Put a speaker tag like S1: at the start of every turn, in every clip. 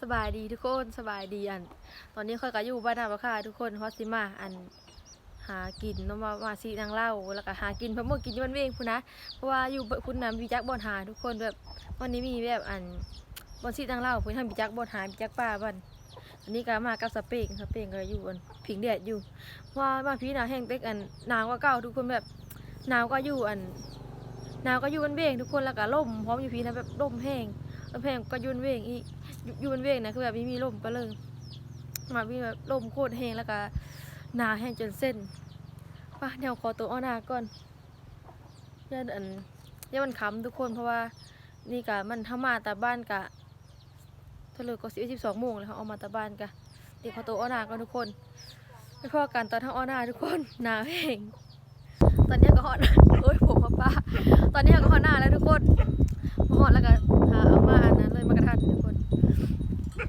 S1: สบายดีทุกคนสบายดีอัน ตอนนี้ค่อยก็อยู่บ้านนาบะค่ะทุกคนเพราะสิมาอันหากินเน้องมามาซีนางเล่าแล้วก็หากินเพราะเมื่อกินที่มันเวงพุ่นะเพราะว่าอยู่เบิ่พุ่นน้ำพี่จักบอนหาทุกคนแบบวันนี้มีแบบอันบอนซีนางเล่าพุ่นทำพี่จักบอนหาพี่จักป้าบ้านอันนี้ก็มากับสเปงสเปงก็อยู่อันผิงแดดอยู่เพราะว่ามาพี่หนาแห้งเต็กอันหนาวกว่าเก่าทุกคนแบบหนาวก็อยู่อันหนาวก็อยู่กันเวงทุกคนแล้วก็ล่มพร้อมอยู่พี่นะแบบล่มแห้งลมแห้งก็ยุนเวงอีก อยู่อยู่บนเวกนะคือแบบไม่มีลมไปเลยมามีแบบลมโคตรแห้งแล้วก็หนาแห้งจนเส้นป่ะเดี๋ยวขอตัวอ้อหนาก่อนยันอันยันมันค้ำทุกคนเพราะว่านี่กะมันทำมาแต่บ้านกะท่าเลก็สิบสิบสองโมงแล้วเขาเอามาแต่บ้านกะเดี๋ยวขอตัวอ้อหนาก่อนทุกคนไปพอกันตอนทั้งอ้อหนาทุกคนหนาแห้งตอนนี้ก็ฮอตโอ้ยผมพ่อป้าตอนนี้ก็ฮอตหน้าแล้วทุกคนฮอตแล้วก็หาเอามาอันนั้นเลยมากระทัน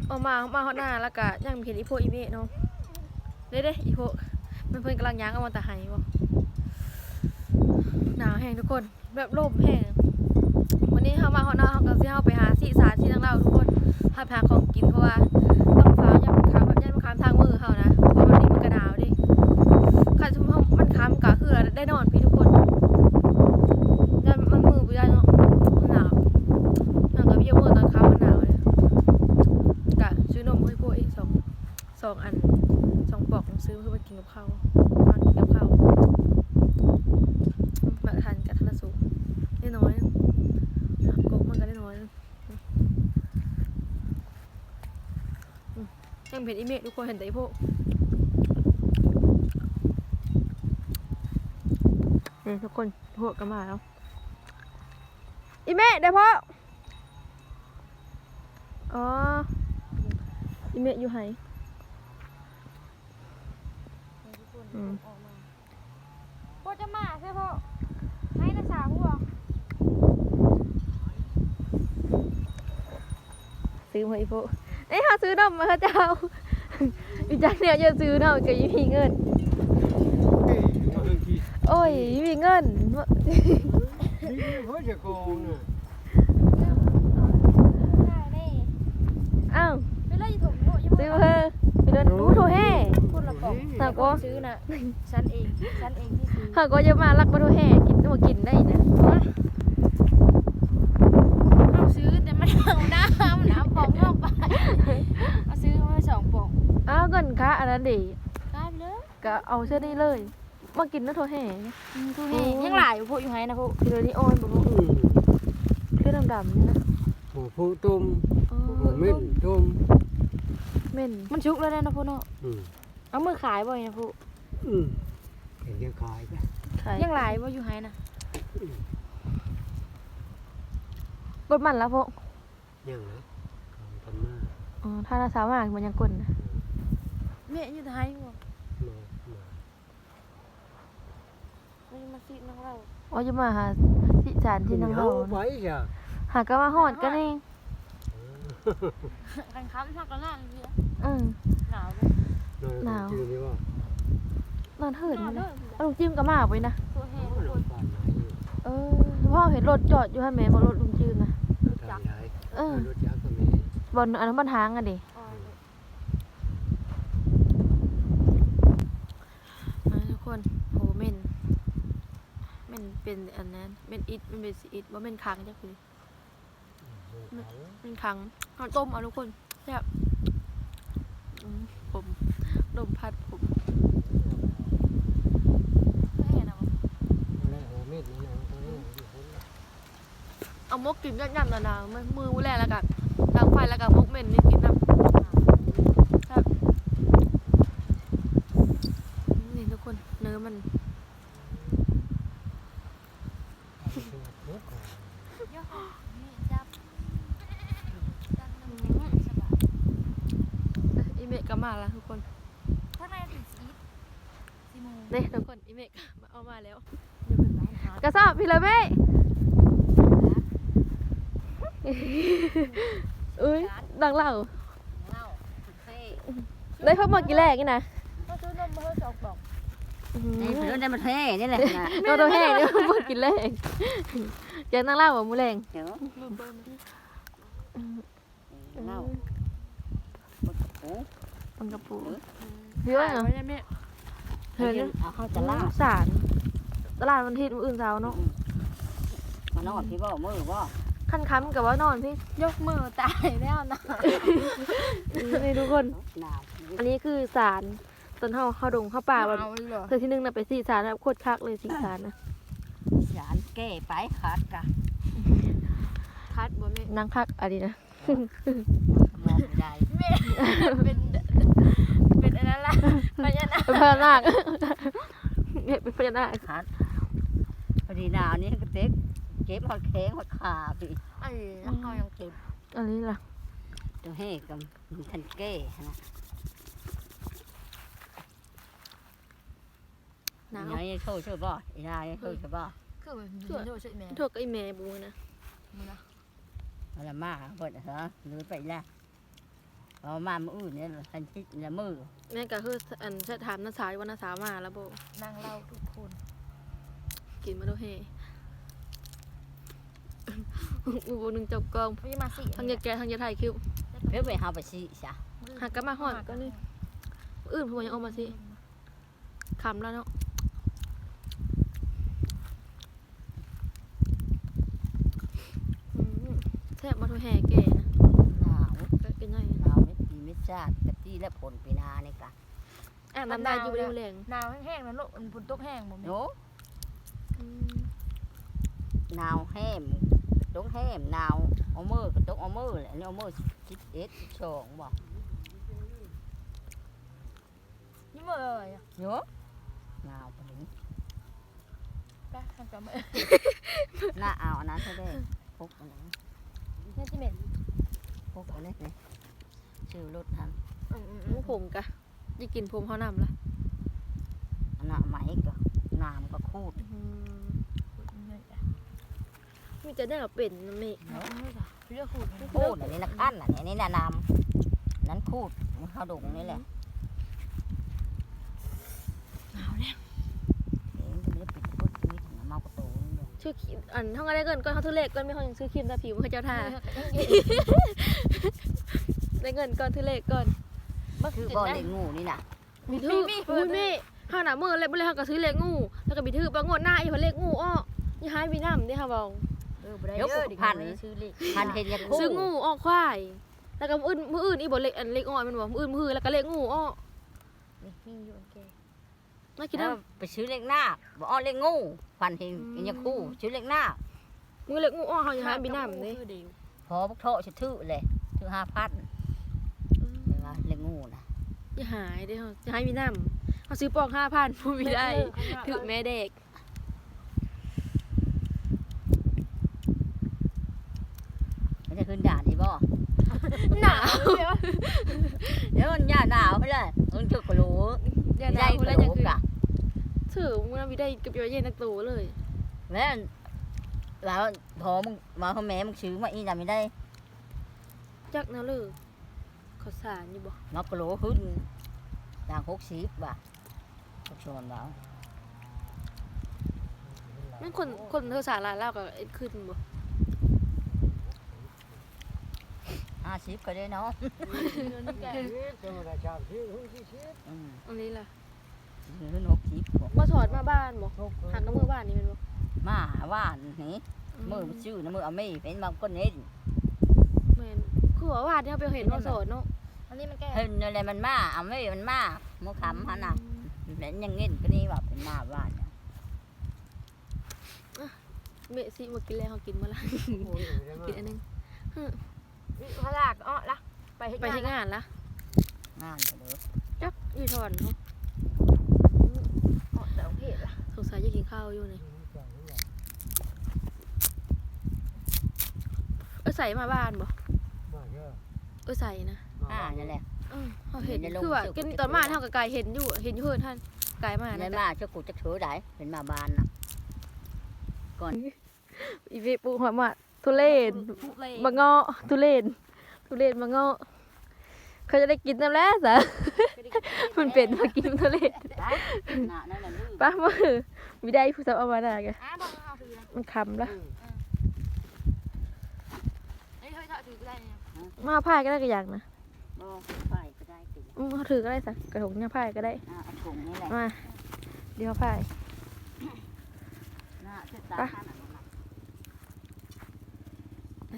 S1: ทุกคนเอามามาฮอดหน้าแล้วก็ยังเห็นอีโพอีเมะเนาะเด้เด้อีโพมันเพิ่นกำลังย่างเอามาต่ไห้บ่หนาวแห้งทุกคน แบบลมแห้งวันนี้เฮามาฮอดหน้าเฮาก็สิเฮาไปหาสิสาที่ทางเราทุกคนหาหาของกินเพราะว่าต้องฟ้ายังมันค้ำแบบยังมันค้ำทางมือเฮานะเพราะวันนี้มันก็หนาวดิคันสมมุติมันค้ำก็คือได้นอนพี่ทุกคนได้มันมือบ่ได้เนาะมันหนาวหนาวก็พี่มือตอนค้ำมันหนาวเลย กะซื้อนมให้พวกอีกสองสองอันสองปอก ซื้อเพื่อมากินกับข้าวมากินกับข้าวมาทานกับทานสุกได้น้อยกบมันก็ได้น้อยยังเผ็ดอีเมฆทุกคนเห็นแต่อีพวกนี่ทุกคนพวกก็มาแล้วอีเมฆเดี๋ยวพ่ออ๋ออีเมะอยู่ไหน อืม
S2: พ่อจะมาใช่พ่อให้นะสาวพ่อ
S1: ซื้อมาอีโฟเอ้ยหาซื้อนมมาเจ้าอีจักเนี่ยจะซื้อนมกับอีพีเงิน โอ้ยอีพีเงิน
S3: Hứa cho con nè
S2: ได้เน่
S1: อ้าว
S2: ไม่ไล่ถุงโน่ยัง
S1: ซื้อมาเถอะไปเดินดูโถแห่
S2: พูด ละบอก
S1: หากว่า
S2: ซื้อน่ะฉันเองฉันเองที่ซื้อ
S1: หากว่าจะมาลักมาโถแห่กินต้องมากินได้นะ
S2: เอาซื้อแต่มันเอาน้ำน้ำปองนอกไปเอาซื้อมาสองปอง
S1: อ้าวเงินคะอันนั้นดิ
S2: ได้ไปเลย
S1: ก็เอาเสื้อนี้เลยมากินน้ำโถแห่
S2: ทุเรศยังหลายอยู่พวกอยู่ไหนนะพวก
S1: กินเลยนี่ออนบอกว่าเสื้อดำๆนี่นะ
S3: Hồ phụ tôm
S1: อ๋อ
S3: Hồ mến tôm
S1: เม่น
S2: มันชุกแล้วได้นะพวกเนาะ
S3: Ừ
S2: เอามือขายบ่อยนะพวก
S3: Ừ Thì như khai đó
S1: ขาย
S2: ยังหลายว่าอยู่ไหนนะ
S1: กดมันแล้วพวก
S3: Nhưng đó Còn tầm mà
S1: อ๋อถ้าเราสามารถมันยังกดนะ
S2: แม่อยู่ไหนวะ
S3: Mà Mà
S2: มันมาซีน้องเรา
S1: อ๋อจะมาหาสิจานที่นางเรา
S3: Hấu
S1: นะ
S3: bấy giờ
S1: หาก็มาหอดกันเอง
S2: กันค้ำทักกันนั่นเยอะ
S1: อืม
S2: หนาวเลย
S3: Rồi
S1: Nào.
S3: còn chưa đi vào
S1: นอนเหิน
S2: หนาว
S1: นี่
S2: เล
S1: นะ
S2: ย
S1: เอาลุงจิ้มก็มาไว้นะ
S2: ตัวแห้ง
S3: Nó
S2: ทุกคน
S3: là bàn này
S1: เออพ่อเห็นรถจอดอยู่ให้แม่บอกรถลุงจืนนะ
S3: Nó thành đấy
S1: เออ
S3: Nó chắc là mẹ
S1: บนอันนั้นบนทางอะดิ
S2: อ๋อ
S1: อ่าทุกคนโหเม่นเม่นเป็นอันนั้นเม่นอิดมันเป็นสีอิดว่าเม่นคังจ้ะคือ
S3: Hồ khẩu
S1: เม่นคังเอาต้มเอาทุกคนแซ่บอืมผม ลมพัดผม
S2: แห้งนะ
S3: Nó lại hồ mến nó nào Nó lại hồ mến
S1: เอามกกินย่ำๆหนาวๆมือมือแรกแล้วกันดังไฟแล้วกันมกเม่นนี่กินน้ำครับนี่ทุกคนเนื้อมัน
S2: ย่อนี่จับจับน้ำแข็งสบาย
S1: อีเมกก็มาแล้วทุกคน
S2: ข้างในเป็นสีสีมู
S1: นี่ทุกคนอีเมกมาเอามาแล้ว
S2: เดี๋ยวเป็นร้าน ค้าก
S1: ระสอบพี่เลยแม่เอ้ยดังเล่า
S2: เหล้าสุดเท่
S1: ได้เพิ่มมากี่แรกนี่นะ
S2: ก็ซื้อนมมาเพิ่มสองกล่อง
S4: นี่เป็นรถได้มาเท่นี่แหละนะ
S1: ตัวตัวแห้งนี่เพิ่มกินแรกยังนั่งเล่าว่ามูแรง
S4: เดี๋ยว
S2: เบิ่มเบิ่ม
S4: เหล้าปู
S1: มันกระปู
S2: เย
S1: เยอะ
S2: อะ
S1: เนาะ
S2: ไม่ได้แม่
S1: เฮ้ย
S4: เอาเข้าจะลาด
S1: สาร ตลาดวันอาทิตย์มื้ออื่นเช้าเนาะ
S4: มานอนพี่บ่มือบ่
S1: ขั้นค้ำกับว่านอนพี่
S2: ยกมือตายแล้วนะ
S1: นี่ทุกคน
S4: หนาว
S1: อันนี้คือสารตอนเฮาเข้าดงเข้าป่าวัน
S2: เอาเหรอ
S1: เธอที่หนึงน่ะไปสีสารนะโคตรคักเลยสีสารนะ
S4: สารแก้ไปขาดกะ
S2: คัดบ่แม่
S1: นางคักอันนี้นะ
S4: มองไม่ได้
S2: แม่เป็นเป็นอันนั้นล่ะพญานาค
S1: เป็นพญานาคเนี่ยเป็นพญานาค
S4: ขาดพ อดีหนาวนี่ก็เต็กเก็บหอดแข้งหอดขาพี่
S2: ไอ้เขายังเก็บ
S1: อันนี้ล่ะ
S4: ตัวเฮกับทันแก้นะ
S1: หนาว
S4: ยังยังโชว์ช่วยบ่อีนายโชว์ช่วยบ่
S2: คือมันมีโดดใช่ไหม
S1: ทั่วกับไอแม่บูนะ
S2: มึงนะ
S4: เอาละมาเปิดเหรอหรือไปแล้วเอามามืออื่นเนี่ยทันชิดละมือ
S1: แม่ก็คืออันจะถามนักสาวว่านักสาวมาแล้วโบ
S2: นั่งเล่าทุกคน
S1: กินมาดูเฮอูโบหนึ่งจบกอง
S2: พี่มาสิ
S1: ทั้งยาแกะทั้งยาไทยคิว
S4: เพื่อไปหาไปซีจ้ะ
S1: หักกลับมาหอดก็นี่อื่นพวกยังเอามาสิคำแล้วเนาะอืมแทบมาดูแห่แก่นะ
S4: หนาว
S1: ก็เป็นไง
S4: หนาวไม่ปีไม่ชาติกะตี้และผลปีนานี่กะ
S1: อะน้ำได้อยู่เร็วแรง
S2: หนาวแห้งๆนะลูกมันฝนตกแห้งบ่แม่
S4: โน
S1: อืม
S4: หนาวแห้มตกแห้มหนาวเอามือก็ตกเอามือแหละนี่เอามือสิบเอ็ดสิบสองบ่
S2: นี่มื้อเอ้ย
S4: โยหนาวปานนี้
S2: ไปทำจำมื้อ
S4: หน้าเอาอันนั้นให้ได้พกอันนี้
S2: นี่สิแม่น
S4: พกอันนี้นี่ชื่อรถทัน
S2: อืม
S1: หมูผมกะจะกินผมเขานำละ
S4: อันน่ะไหมก็ น้ำก็คูด
S1: อืม
S2: ๆนี่จ้ะ
S1: มีจะได้กับเป็นนะเมฆ
S2: นี่จ้ะเรียกขูด
S4: คูดอันนี้นะขั้นอันนี้น่ะน้ำนั้นคูดมันเข้าดงนี่แหละ
S2: หนาวแล้ว
S4: เองก็ไม่ได้ปิดปุ๊บนี่ถึงเมากระโตนี่เลย
S1: ชื่อครีมอันท่องก็ได้เงินก็เขาทุเลขก็ไม่เขายังซื้อครีมตาผิวให้เจ้าท่าได้เงินก่อนทุเลขก่อน
S4: คือบ่อเลี้ยงงูนี่น่ะ
S1: มีทื่ออุ้ยแม่ห้าหนามือเลยบ่เลยเขาก็ซื้อเลขงู แล้วก็มีทื่อปลางวดหน้าอีกเลขงูอ้อยี่หายมีน้ำเด้ค่ะบอก
S2: เออบ่ได้เด้อดิพันซื้อเลข
S4: พันเห็นยาคู่
S1: ซื้องูอ้อควายแล้วก็มืออื่นมืออื่นอีบ่เลขอันเลขอ้อยมันบอกมืออื่นมืออื่นแล้วก็เลขงูอ้อ
S2: นี่มีอยู่อันแก
S1: น่ากิน
S4: แล้
S1: นะ
S4: วไปซื้อเล็กหน้าบ่อ้อเล็กงูพันเห็นยาคู่ซื้อเล็กหน้า
S1: มือเลขงูอ้อเขายี่หายมีน้ำเด้
S2: คือเดียว
S4: พอพวกโทษจะถือเลยถือห้าพันเวลาเล็กงูนะ
S1: ยี่หายเด้เขายี่หายมีน้ำ เขาซื้อปองห้าพันผู้มีได้ถือแม่เด็ก
S4: มันจะขึ้นด่านอีบ่
S1: หนาว
S4: เดี๋ยวมันยาหนาวไปเลยมันจุกกระรู้
S1: อย่าหนา
S4: ได้
S1: ว
S4: ก
S1: แล้
S4: ระ
S1: วยัง
S4: รู้
S1: คือกะถือมึงมีได้กับยาเย็นนักโตเลย
S4: แม่นแล้วพอมึงมาเขาแม่มึงซื้อมาอีน่ะไม่ได้
S1: จักแนวเลยขอสารอยู่บ่
S4: มากระรู้ขึ้นด่างหกสิบว่ะ ทุกชนแล้ว
S1: นั่นคนคนเธอสารลานเล่ากับเอ็ดขึ้นบ่
S4: ห้าสิบก็ได้เนาะ
S3: เจ้าราชาที่หุ้นที่ชิด
S4: อืม
S1: อันนี้ล่ะ
S4: ขึ้นหกสิบบ่
S1: มาถอดมาบ้านบ่
S3: ทุก
S1: หักน้ำมือบ้านนี่แมันบ่
S4: มาว่านนี่มือมันชื่อนะมือเอาไม่เป็นบางคนเห็น
S1: แม่นคือว่าบ้านที่เขาไปเห็นว่าสอนเนาะ
S2: อันนี้มันแก้
S4: เห็นอะไรมันมาเอาไม่มันมามือคำฮะน่ะ เห็นอยังเงี้ยก็นี่ว่าเป็นมาว่านเนี่ย
S1: เมสิมากินแล้วเขากินมาละ
S3: โอ้ยได้มา
S1: กินอันนึง
S2: วิพลากอ้อละไปเฮ็ด
S1: ไปที่
S2: งาน
S1: งานละ
S4: งานไปเลย
S1: จักอยู่ถอนเนาะ
S2: อ้อแต่โอเคล่ะ
S1: สงสัยจะกินข้าวอยู่นี่เออใส่มาบ้านบ่
S3: มาเยอะ
S1: เออใส่นะ
S4: อ่านั่นแหละ
S1: เออเขาเห็น
S4: เห็นในโรง
S1: คือว่า
S4: สุข
S1: กินตอนมาเท่ากับไก่เห็นอยู่เห็นอยู่เพื่อนท่านไก่มา
S4: ใน
S1: นะ
S4: มาเจ้ากูจะถือได้เป็นมาบานน่ะ
S1: อีเวปูหัวมาทุเรศ
S2: ทุเล
S1: มะเงาะทุเรศทุเรศมะเงาะเขาจะได้กินน้ำแล้วสะมันเป็นมากินทุเรศ
S4: ได้น่ะนั่นน่ะลืม
S1: ป้ามือวิได้ผู้สาวเอามาหน้ากัน
S2: อะบอกเอาถือเลย
S1: มันคำละ
S2: เอ้ยเฮ้ยถ้าถือก็ได้เนี่ย
S1: มาพายก็ได้ก็อย่างนะ
S4: บ่ไปก็ได้
S1: อืมเขาถือก็ได้สักกระถงเนี่ยพายก็ได้
S4: อ่าเอาถุงนี่แหละ
S1: มา เดี๋ยวพาย
S4: น่าจะตาขนาดนั้นน่ะ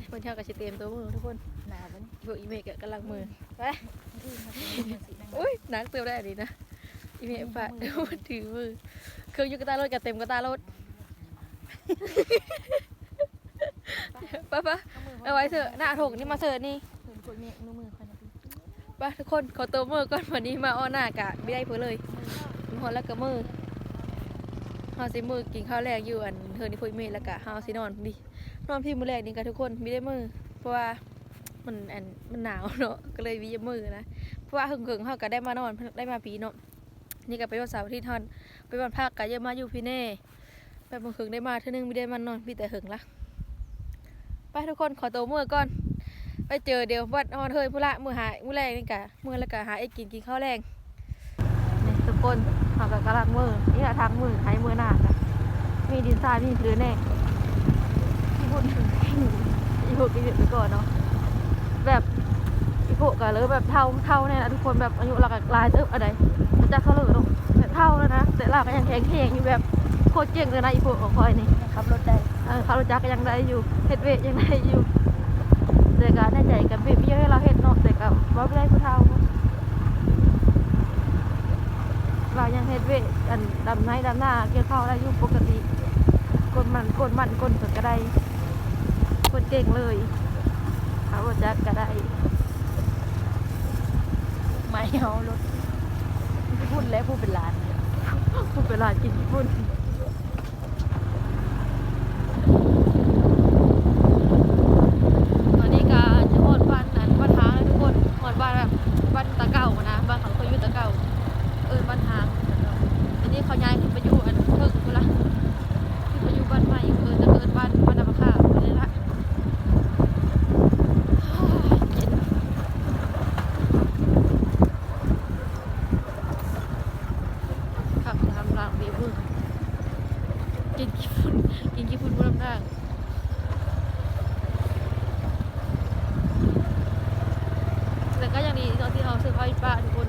S1: เพื่อนเที่ยวกับชิเตรียมตัวมือทุกคน
S2: หนาบัน
S1: พวกอีเมกกำลังมือไป
S2: อื่นมาเป็นสีดัง
S1: อุ้ยนักเติมได้อันนี้นะ อีเมกปะถือมือ เครื่องยกกระตารถกับเต็มกระตารถปะปะเอาไว้เถอะหน้าถงนี่มาเสิร์ฟนี่ ปทุกคนขอตัวมือก่อนวันนี้มาอ้อหน้ากะไม่ได้เพื่อเลยมือหอนแล้วก็มือเฮาสิมือกินข้าวแรกอยู่อันเธอนี่พูดเมย์แล้วกะเฮาสินอนดินอนพี่มือแรกนี่กะทุกคนไม่ได้มือ เพราะว่ามันอันมันหนาวเนาะก็เลยวิยมือนะเพราะว่าหึงหึงเฮาก็ได้มานอนได้มาปีเนาะนี่ก็ไปวันเสาร์ที่ทอนไปวันพักกะเยอะมาอยู่พี่เน่ไปเมื่อคืนได้มาเท่านึงไม่ได้มานอนพี่แต่หึงละไปทุกคนขอตัวมือก่อน ไปเจอเดี๋ยววัดนอนเฮยพุละมือหามือแรงนี่กะมือแล้วก็หาไอ้กินกินข้าวแรงนี่ทุกคนเขาก็กำลังมือนี่แหละทางมือหายมือหน้ากะมีดินทรายมีพื้นแน่ที่พูดถึงอีพวกกินเยอะไปก่อนเนาะแบบอีพวกก็เลยแบบเท่าเท่าเนี่ยนะทุกคนแบบอายุเราก็หลายเติบอะไรมันจะเขาเลยเนาะแต่เท่าแล้วนะแต่เราก็ยังแข็งแข็งอยู่แบบโคตรเจ๋งเลยนะอีพวกของคอยนี่
S2: ขับรถได้
S1: เออเขารู้จักก็ยังได้อยู่เฮ็ดเวทยังได้อยู่ แต่ก็แน่ใจกันเบียให้เราเฮ็ดเนาะแต่ก็บ่ได้ผู้เฒ่าเรายังเฮ็ดเวทอันดำไนดำหน้าเกี่ยวข้าวได้อยู่ปกติกดมันกดมันกดสดก็ได้กดเก่งเลยเขาจักก็ได้
S2: ไม่เอารถพูดแล้วพูดเป็นล้าน
S1: พูดเวลากินญี่ปุ่นตอนนี้ก็จะหอดบ้านนั้นบ้านทางแล้วทุกคนหอดบ้านแบบบ้านตะเก่านะบ้านเขาเขาอยู่ตะเก่าเออบ้านทางอันนี้เขาย้ายขึ้นไปอยู่อันเพิ่งกูละขึ้นไปอยู่บ้านใหม่เออจะเกิดบ้านบ้านน้ำมะขามเลยละเย็นขับทำรางเบียร์พึ่งกินกี่ฝุ่นกินกี่ฝุ่นบนลำทาง แต่ก็ยังดีตอนที่เราซื้อผ้าอีป้าทุกคน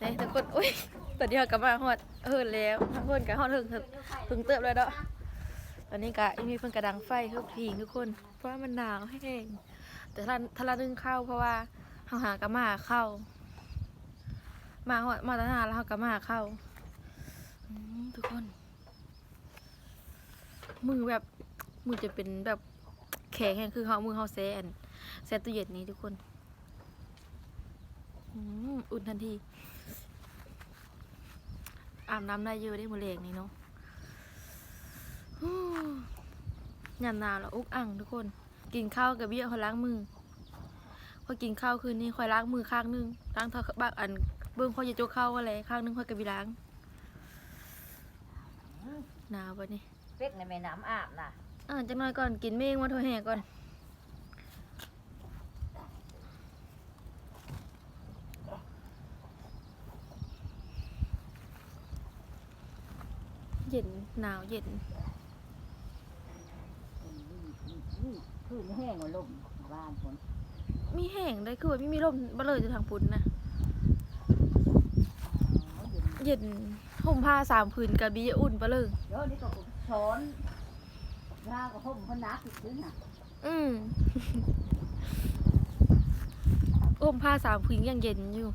S1: นี่ทุกคนอุ้ยต อนนี้เรากลับมาฮอดเฮิร์นแล้วทั้งคนกับฮอดเฮิร์นถึงเติบเลยเนาะตอนนี้กะมีเพิ่นกระดังไฟคือพิงทุกคน เพราะว่ามันหนาวแห้งแต่ถ้าถ้าละนึงเข้าเพราะว่าเฮาหากระมาเข้ามาฮอดมาตานานแล้วเฮากระมาเข้าทุกคน มือแบบมือจะเป็นแบบแข็งแห้งคือเขามือเขาแซนแซนตู้เย็นนี้ทุกคนอุ่นทันที อาบน้ำได้เยอะได้หมดเลงนี่เนาะฮู้ยามหนาวแล้วอุกอ่างทุกคน กินข้าวกับเบี้ยคอยล้างมือพอกินข้าวคืนนี้คอยล้างมือข้างหนึงล้างเท่าบางอันเบื้องคอยจะโจกข้าวอะไรข้างหนึงคอยกับบีล้างหนาวปะนี่
S4: เป็กในแม่น้ำอาบน่ะ
S1: อ่าจังน้อยก่อนกินเมฆมาโทรแห่ก่อนเย็น หนาวเย็น
S4: พื้นแห้งกว่าลมบ้านฝน
S1: มีแห้งได้คือว่าไม่มีลมบ่เลยจะทางปุ่นนะเย็นห่มผ้าสามผืนกับบีอุ่นปะเลย
S4: เดี๋ยวนี้ก็สอนยาก็ห่มพนักอีกทีน่ะ
S1: อืมห่มผ้าสามผืนยังเย็นอยู่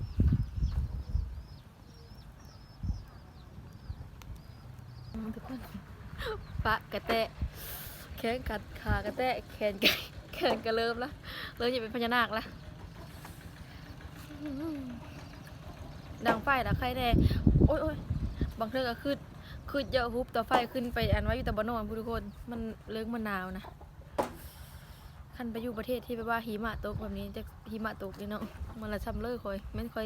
S1: อืม ทุกคนปะกระแตะแขนกัดขากระแตะแขนไก่แขนกระเริ่มละเริ่มจะเป็นพญานาคละดังไฟละใครแน่โอ้ยโอ้ยบางเทื่อก็ขึ้นขึ้นเยอะฮุบต่อไฟขึ้นไปอันไว้อยู่แต่บานอนพูทุกคน มันเลิกมันหนาวนะคันไปอยู่ประเทศที่แบบว่าหิมะตกแบบนี้จะหิมะตกนี่เนาะมันละซ้ำเลยคอยไม่ค่อย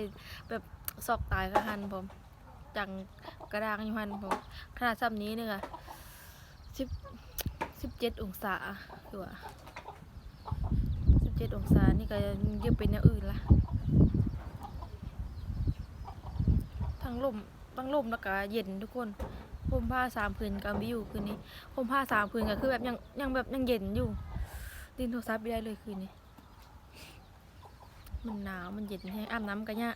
S1: แบบซอกตายค่ะหันผม จังกระด้างอยู่หันผมขนาดซ้ำนี้เนี่ยสิบสิบเจ็ดองศาคือว่าสิบเจ็ดองศานี่ก็เยอะเป็นอย่างอื่นละทั้งลมทั้งลมแล้วก็เย็นทุกคนห่มผ้าสามผืนกับวิวคืนนี้ห่มผ้าสามผืนก็คือแบบยังยังแบบยังเย็นอยู่ดินโทรศัพท์ไม่ได้เลยคืนนี้มันหนาวมันเย็นแห้งอาบน้ำกันเนี่ย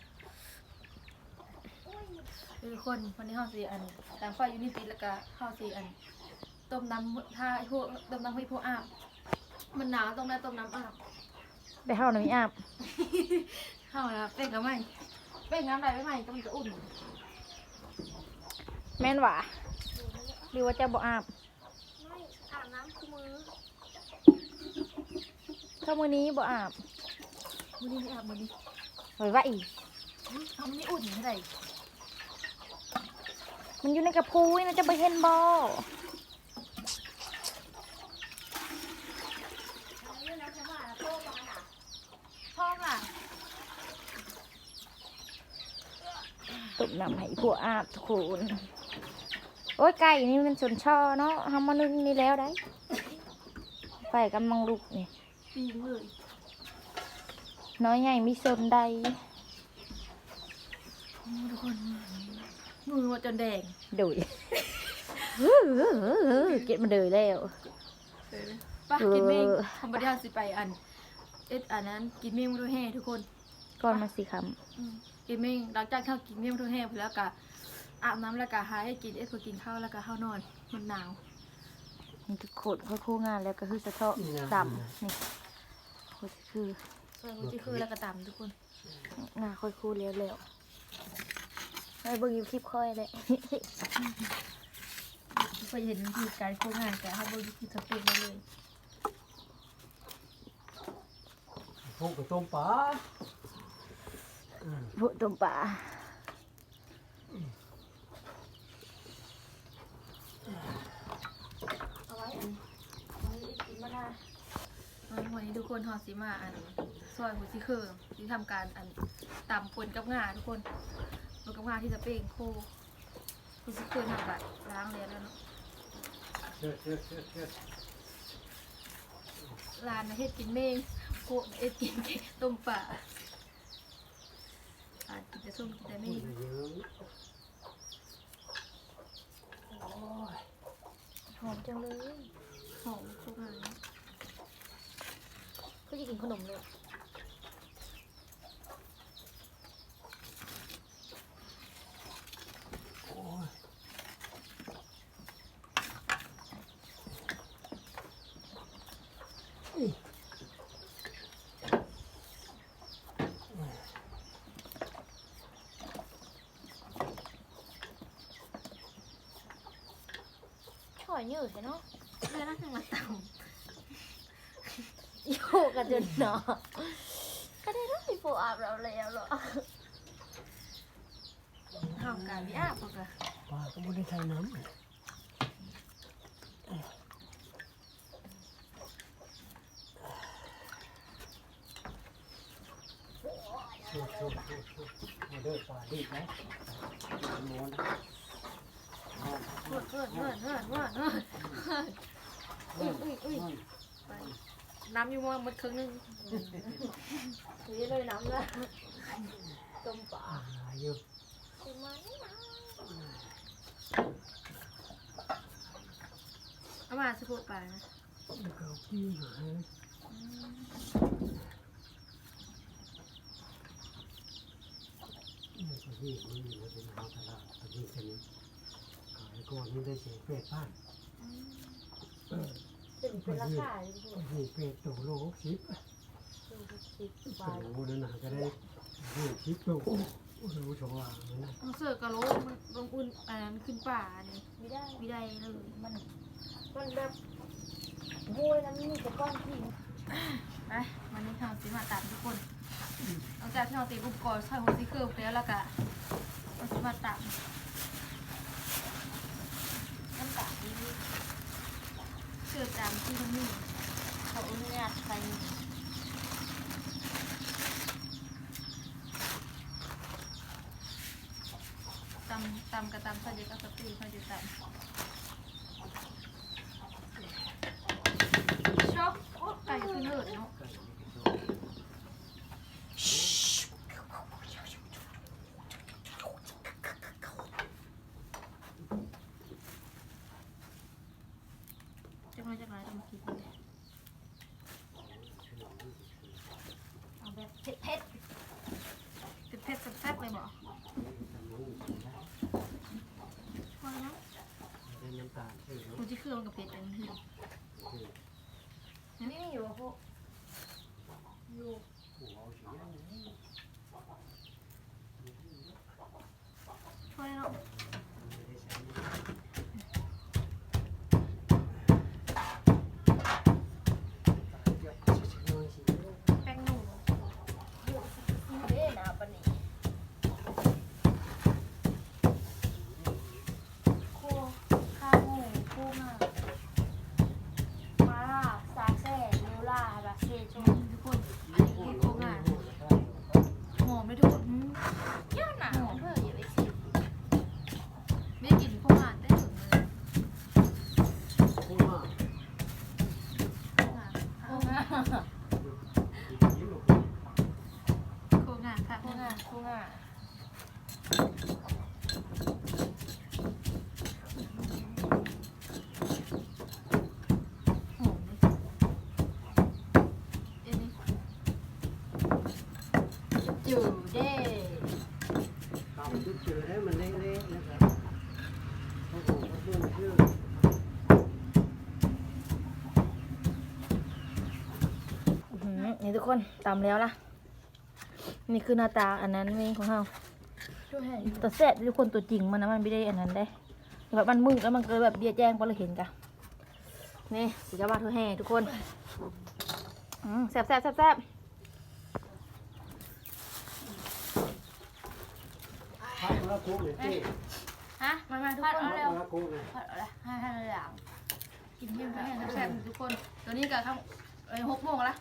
S1: ทุกคนวันนี้ข้าวสีอันแต่ไฟอยู่นี่ติดแล้วก็ข้าวสีอัน ต้มน้ำถ้าไอ้พวกต้มน้ำให้พวกอาบ มันหนาวต้องได้ต้มน้ำอาบ
S2: ไปเข้าหน่อยอาบ
S1: เข้าแล้วเป็นกับไม่เป็นน้ำอะไรไม่ไหมก็มันจะอุ่น
S2: แม่นหว่าหรือว่าจะบ่อาบ
S1: ไม่อาบน้ำคู่มือ
S2: เข้ามือนี้บ่อาบ
S1: มือนี้ไม่อาบมือนี้
S2: ไว้ว่าอีก
S1: ทำนี่อุ่นเท่าไหร่
S2: มันอยู่ในกระพุ้ยนะจะไปเห็นบ่
S1: พ่อล่ะ
S2: ตุ่มน้ำให้พวกอาบทุกคนโอ้ยไก่นี่มันสนช่อเนาะทำมานึงนี่แล้วได้ไฟกำลังลุกนี่
S1: ปีงเลย
S2: น้อยใหญ่มีสนใด
S1: โอ้ทุกคน มือว่าจนแดง
S2: ดุยเก็บมาเดยแล้ว
S1: ป้ากินเมง
S2: เออ
S1: ทำบริหารสิไปอัน เอ็ดอันนั้นกินเมงมาด้วยแห่ทุกคน
S2: ก่อนมาสิค
S1: อืมกินเมงหลังจากข้าวกินเมงมาด้วยแห่แล้วก็อาบน้ำแล้วก็หาให้กินเอ็ดพอกินข้าวแล้วก็เข้านอนมันหนาวำ
S2: นี่ทุกคนเขาคู่งานแล้วก็คือสะเทาะต่ำนี่เขาคือ
S1: ส่วนที่คือแล้วก็ตามทุกคน
S2: งานค่อยคู่แล้วแล้ว ไอ้เบิ่งอยู่คลิปค่อยเลย
S1: ไปเห็นวิธีการโครงงานแต่เขาบริคิดสเปกได้เลย
S3: พวกกระต้มปลา
S2: พวกตัวป่า
S1: เอาไว้อันเอาไว้กินมาได้วันนี้ทุกคนทอดสีมาอันซอยหัวที่คือที่ทำการอันตำปนกับงาทุกคน ปนกับงาที่จะเป้งโคหัวที่คือทำการล้างแล้วแล้วเนาะ
S3: เชิดเชิดเชิดเชิด
S1: ร้านนะเฮ็ดกินเมงโคเอ็ดกินต้มปลาอาจกินแต่ส้มกินแต่เม
S3: พูด
S1: ง
S3: เยอะ
S2: หอมจังเลย
S1: หอมโครงงาน
S2: ก็จะกินขนมเลย อยยืดเนาะ
S1: เรื่องนั้นมาต
S2: โยกกันจนเนาะก็ได้รับมีโฟอาบเราแล้วเหรอำ
S1: ข้าวกาวิอาบกะ
S3: ปลาก็ไม่ได้ใช้น้ำชุบชุบชุบชุบมาเด้อปลาดีไหมหมู นะ
S1: เพื่อนเพื่อนเพื่อนเพื่อนเพื่อนเพื่อนอุ้ยอุ้ยอุ้ยไปน้ำอยู่มาหมดครึ่งหนึง
S2: นี่เลยน้ำละต้มปลา
S3: อาอยู่
S2: เป็นมันะ
S1: เอามาสะโพกปลานะ
S3: แล้วก็ปิ้งหาเนี่ยพอดีมันอยู่ในหาตลาดพอดีชนิ ดขายก่อนนี่ได้เสียเป็ดบ้าน
S2: เป็นเป็นราคาอยู่ที่
S3: พอดีเป็ดตัวโลหกสิบ
S2: สิบ
S3: ตั
S2: บาท
S3: วนั่นนะก็ได้ยี่สิบตัวโอ้โหชวาเลยนะ
S1: ต้องเสิร์ฟกะโหลกมันลงอุ่นอันนั้นขึ้นป่านี่
S2: ไม่ได้
S1: ไม่ได้เลย
S2: มันมันแบบโวยแล้วมันมีแต่ก้อนหิน
S1: ไปวันนี้ทำสีมาตามทุกคนหลังจากที่เราตีอุปกรณ์ใส่หัวซีเคิร์ฟแล้วแล้วก็เราสีมาตาม
S2: น้ำตาลนี่
S1: เชื่อตาม ที่นี้
S2: เขาเอาเนี่ยใส่
S1: ตำตำกับตำใส่เด็กกับสตีเขาจะตำชอบโอ้ไก่ขึ้นเลิศเนาะจะมาจากไหนต้องมาคิดเลย งกับเพชรอันนี้อันนี้มีอยู่บ่พวกอยู่
S3: หัวเอาเสียงนี่
S1: ช่วยเนาะ
S3: ไม่ได้ใช้นี่เดี๋ยวจะเชิญสิ
S1: แป้งหนูเด้นะปะนี่โคข้าวหมูกุ้งอะมาล่าซาเซ่ลูล่าบาเซ่จงทุกคนอันนี้คือกุ้งอะหอมไม่ถูกย่าหนาหอมเพื่ออย่าไปชิมไม่ได้กินกุ้งอะได้ถึงเลย
S3: พูดมาก
S1: กุ้งอะกุ้งอะ
S3: ยิ้มหลบ
S1: กุ้งอะค่ะกุ้งอะกุ้งอะหอมเลยเอ็นนี่จู่เด้
S3: ตามจุดเจอได้มันเละๆนะครับโอ้โหเขาพูดชื่อ
S2: อื้อหือนี่ทุก คนตำแล้วล่ะนี่คือหน้าตาอันนั้นเองของเรา
S1: ช่วยให้
S2: แต่แซ่บทุกคนตัวจริงมันนะมันไม่ได้อันนั้นได้แบบมันมึนแล้วมันก็เลยแบบเบี้ยแจ้งพอเราเห็นกะนี่สิจะมาเธอแห่ทุกคนอืมแซ่บแซ่บแซ่บแซ่บ
S3: พักแล้วคุกเลยที่
S1: ฮะมามาทุก
S3: พัก
S1: คนเอาเร็ว
S3: แล้วคุกเลย
S1: ผัดเอาละให้ให้หลังกินเที่ยงให้แซ่บๆทุกคนตอนนี้ก็ข้างเอ้ยหกโมงละ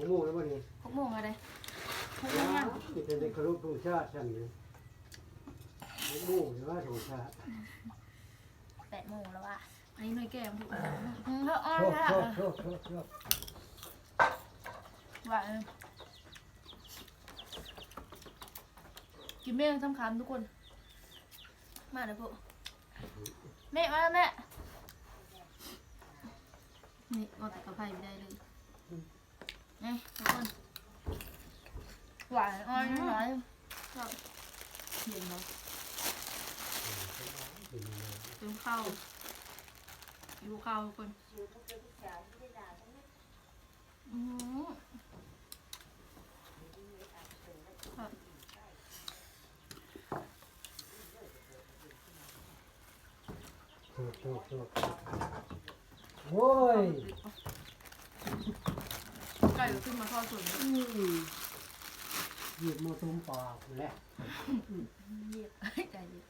S3: ผมงูแล้ววันนี้
S1: หกโมงอะไรหกโม
S3: ยัง
S1: ยัง
S3: นี่เป็นเด็กครุฑธงชาติฉันเลยผมงูหรือว่าธงชาติ
S1: แปดโมงแล้วว่ะอันนี้หน่วยแก้มทุกคนอืมเธออ้อน
S3: โชค
S1: ค่ะ
S3: โชคโชคโชคโชค
S1: ว่าเออกินเมี่ยงสำคัญทุกคน มาเดี๋ยวพวกแม่มาแล้วแม่นี่เอาแต่กระเพราไม่ได้เลย นี่ทุกคนหวานอ่อนน้อยเย็นเนาะเติมข้าวดูข้าวทุกคนอืม
S3: ฮะโว้ย
S1: ไก่ก็ขึ้นมาทอดส่วน
S3: อืมหยิบมาตุ้มปากแหละ
S1: เยียบใจเย็น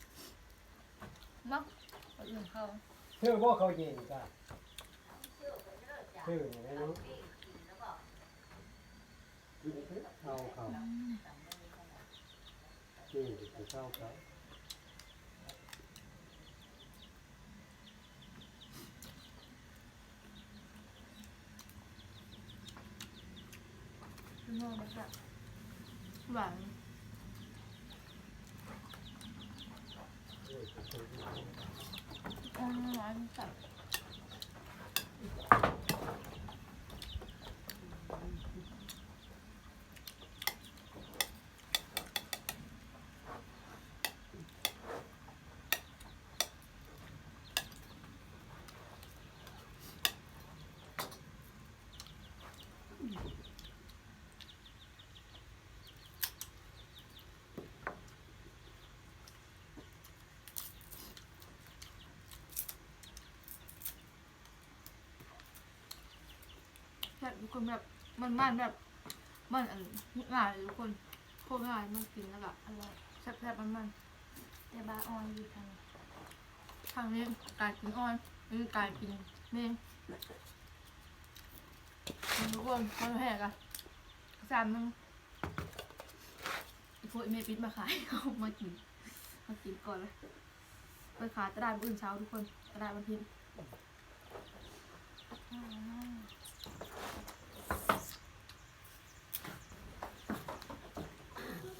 S1: เนาะเอาเรื่องเข้า
S3: เชื่อว่าเขาเย็นกันเชื่ออย่างนี้เนาะเอาเขานี่จะเข้าเขา
S1: ข้างนอกมันแบบหวานอ่อนหวานจับ แบบทุกคนแบบมันมันแบบมันอันง่ายเลยทุกคนโคตรง่ายมันกินแล้วแบบอร่อยแซ่บๆมันมัน
S2: แต่บาออนอยู่ทาง
S1: ทางนี้การกินออยนี่การกินเมงทุกคนมาแห่กันจานนึงอีกพวกอีเมปิดมาขายเอามากินมากินก่อนเลยไปขายตลาดอื่นเช้าทุกคนตลาดวันอาทิตย์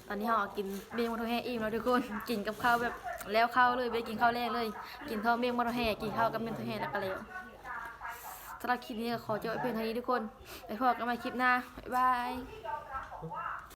S1: ต อนนี้เรากินเมี่ยงมะทอแห่อิ่มแล้วทุกคน กินกับข้าวแบบแล้วข้าวเลยไม่ได้กินข้าวแรกเลย กินข้าวเมี่ยงมะทอแห่กินข้าวกับเมี่ยงมะทอแห่แล้วก็แล้วสำหรับคลิปนี้ก็ขอจบไว้เพียงเท่านี้ทุกคนไปพบกันใหม่คลิปหน้าบ๊ายบาย